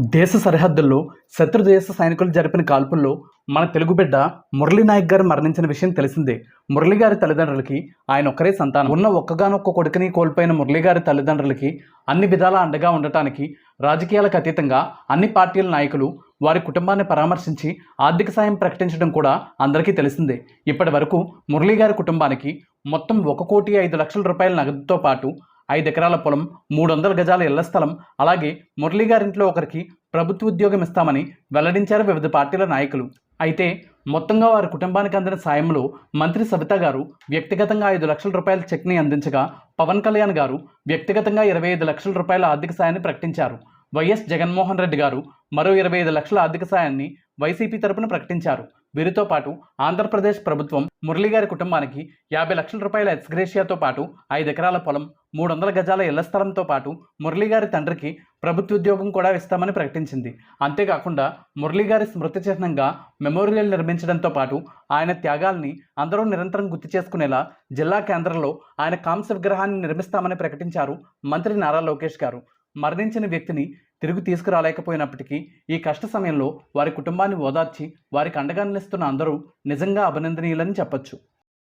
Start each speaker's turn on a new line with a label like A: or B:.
A: దేశ సరిహద్దుల్లో శత్రుదేశ సైనికులు జరిపిన కాల్పుల్లో మన తెలుగు బిడ్డ మురళీ నాయక్ గారు మరణించిన విషయం తెలిసిందే. మురళీ గారి తల్లిదండ్రులకి ఆయన ఒక్కరే సంతానం. ఉన్న ఒక్కగానొక్క కొడుకుని కోల్పోయిన మురళీ గారి తల్లిదండ్రులకి అన్ని విధాలా అండగా ఉండటానికి రాజకీయాలకు అతీతంగా అన్ని పార్టీల నాయకులు వారి కుటుంబాన్ని పరామర్శించి ఆర్థిక సాయం ప్రకటించడం కూడా అందరికీ తెలిసిందే. ఇప్పటి వరకు మురళీ గారి కుటుంబానికి మొత్తం ఒక కోటి ఐదు లక్షల రూపాయల నగదుతో పాటు ఐదు ఎకరాల పొలం మూడు వందల గజాల ఇళ్ళ స్థలం అలాగే మురళీ గారింట్లో ఒకరికి ప్రభుత్వ ఉద్యోగం ఇస్తామని వెల్లడించారు వివిధ పార్టీల నాయకులు. అయితే మొత్తంగా వారి కుటుంబానికి అందిన సాయంలో మంత్రి సబిత గారు వ్యక్తిగతంగా ఐదు లక్షల రూపాయల చెక్ని అందించగా పవన్ కళ్యాణ్ గారు వ్యక్తిగతంగా ఇరవై ఐదు లక్షల రూపాయల ఆర్థిక సాయాన్ని ప్రకటించారు. వైఎస్ జగన్మోహన్ రెడ్డి గారు మరో ఇరవై ఐదు లక్షల ఆర్థిక సాయాన్ని వైసీపీ తరపున ప్రకటించారు. వీరితో పాటు ఆంధ్రప్రదేశ్ ప్రభుత్వం మురళీ గారి కుటుంబానికి యాభై లక్షల రూపాయల ఎక్స్గ్రేషియాతో పాటు ఐదు ఎకరాల పొలం మూడు వందల గజాల ఇళ్ళ స్థలంతో పాటు మురళీ గారి తండ్రికి ప్రభుత్వ ఉద్యోగం కూడా ఇస్తామని ప్రకటించింది. అంతేకాకుండా మురళీ గారి స్మృతి చిహ్నంగా మెమోరియల్ నిర్మించడంతో పాటు ఆయన త్యాగాల్ని అందరూ నిరంతరం గుర్తు చేసుకునేలా జిల్లా కేంద్రంలో ఆయన కాంస్య విగ్రహాన్ని నిర్మిస్తామని ప్రకటించారు మంత్రి నారా లోకేష్ గారు. మరణించిన వ్యక్తిని తిరిగి తీసుకురాలేకపోయినప్పటికీ ఈ కష్ట సమయంలో వారి కుటుంబాన్ని ఓదార్చి వారికి అండగా నిలుస్తున్న అందరూ నిజంగా అభినందనీయులని చెప్పొచ్చు.